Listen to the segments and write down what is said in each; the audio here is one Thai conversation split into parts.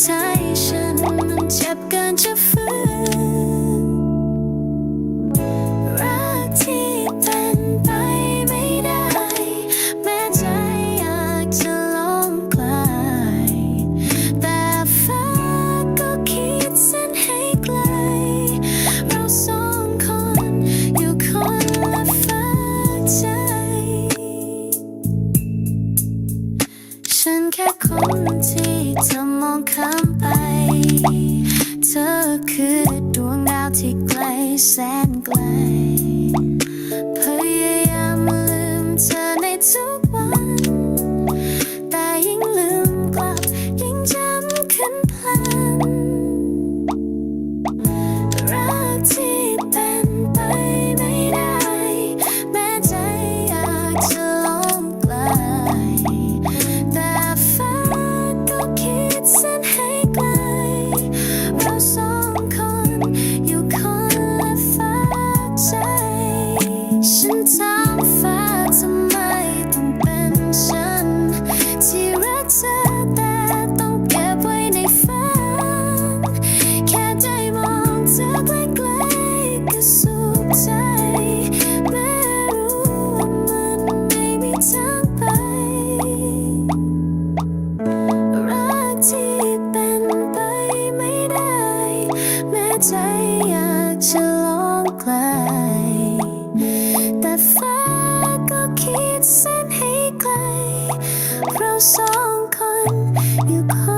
ใจฉันนั้นเจ็บกั แค่คนที่จะมองข้ามไป เธอคือดวงดาวที่ไกลแสนไกล ใจอยากจะลองไกล แต่ฟ้าก็คิดเส้นให้ไกล เราสองคนอยู่คน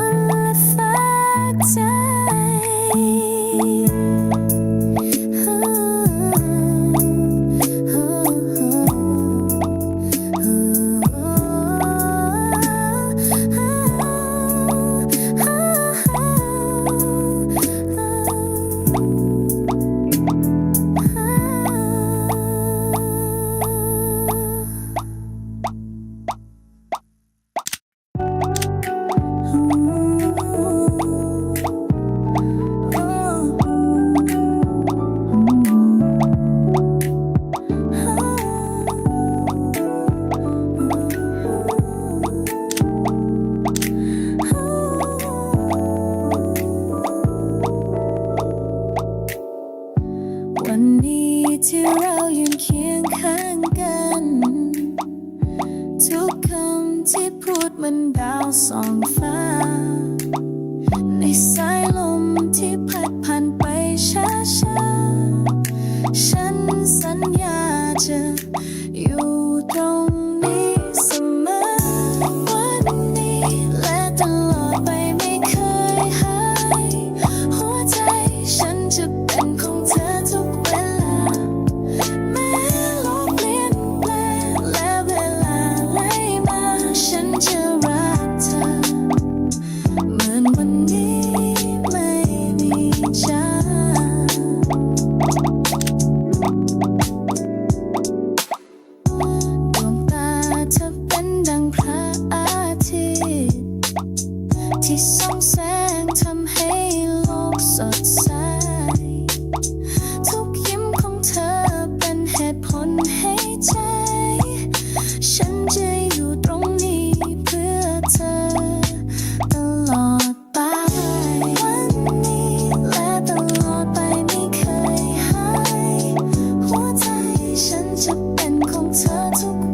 คำที่พูดมันดาวสองฟ้า ในสายลมที่พัดผ่าน ที่ส่องแสงทำให้โลกสดใส ทุกยิ้มของเธอเป็นเหตุผลให้ใจ ฉันจะอยู่ตรงนี้เพื่อเธอ ตลอดไป วันนี้และตลอดไปไม่เคยหาย หัวใจฉันจะเป็นของเธอทุก